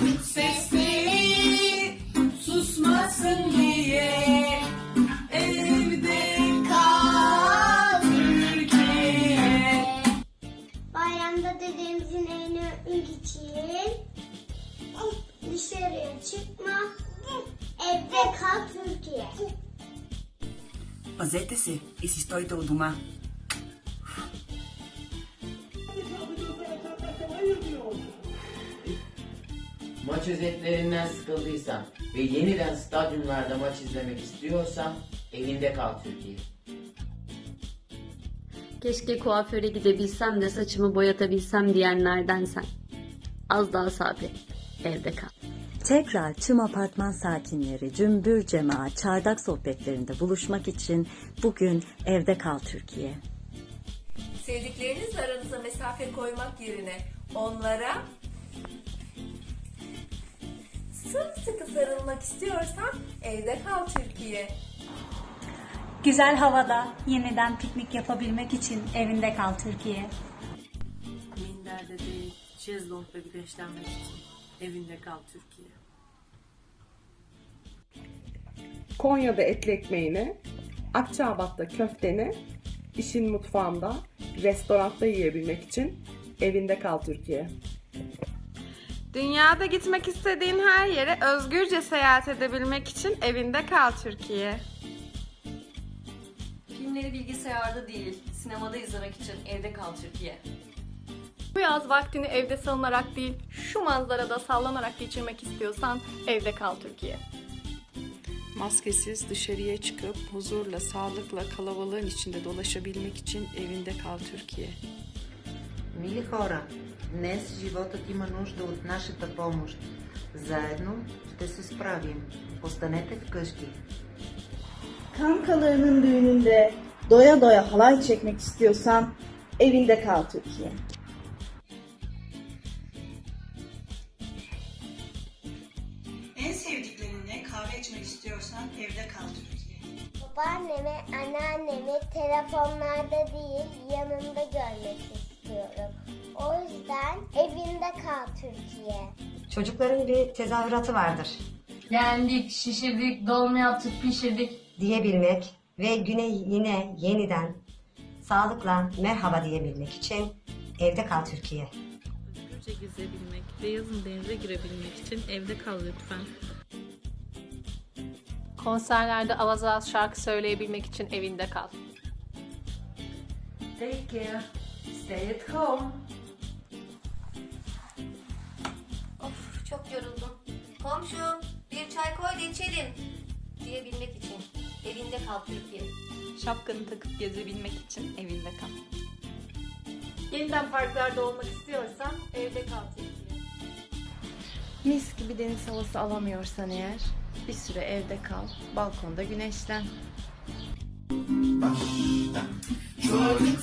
Çocuk sesleri susmasın diye evde kal Türkiye. Bayramda dedemizin evine öpmek için dışarıya çıkma, evde kal Türkiye. E se estou do mar. Maç özetlerinden sıkıldıysan ve yeniden stadyumlarda maç izlemek istiyorsan evinde kal Türkiye. Keşke kuaföre gidebilsem de saçımı boyatabilsem diyenlerdensen. Az daha sabret. Evde kal. Tekrar tüm apartman sakinleri cümbür cemaat çardak sohbetlerinde buluşmak için bugün evde kal Türkiye. Sevdiklerinizle aranıza mesafe koymak yerine onlara sımsıkı sarılmak istiyorsan evde kal Türkiye. Güzel havada yeniden piknik yapabilmek için evinde kal Türkiye. Minderde değil, şezlongda güneşlenmek için evinde kal Türkiye. Konya'da etli ekmeğini, Akçabat'ta köfteni, işin mutfağında, restoranda yiyebilmek için evinde kal Türkiye. Dünyada gitmek istediğin her yere özgürce seyahat edebilmek için evinde kal Türkiye. Filmleri bilgisayarda değil, sinemada izlemek için evde kal Türkiye. Bu yaz vaktini evde salınarak değil, şu manzarada sallanarak geçirmek istiyorsan evde kal Türkiye. Maskesiz dışarıya çıkıp huzurla, sağlıkla kalabalığın içinde dolaşabilmek için evinde kal Türkiye. Мили хора, днес животът има нужда от нашата помощ. Заедно ще се справим. Останете вкъщи. Kankalarının düğününde doya doya halay çekmek istiyorsan evinde kal Türkiye. En sevdiklerinle kahve içmek istiyorsan evde kal Türkiye. Babaannemi, anneannemi telefonlarda değil yanımda kal Türkiye. Çocukların bir tezahüratı vardır Yendik, şişirdik, dolma yaptık, pişirdik. diyebilmek ve güne yine yeniden sağlıkla merhaba diyebilmek için evde kal Türkiye. Özgürce gezebilmek ve yazın denize girebilmek için evde kal lütfen. Konserlerde avaz şarkı söyleyebilmek için evinde kal. Take care. Stay at home. Çok yoruldum. Komşu bir çay koy da içelim diyebilmek için evinde kal Türkiye. Şapkanı takıp gezebilmek için evinde kal. Yeniden parklarda olmak istiyorsan evde kal Türkiye. Mis gibi deniz havası alamıyorsan eğer bir süre evde kal, balkonda güneşlen. Çocuk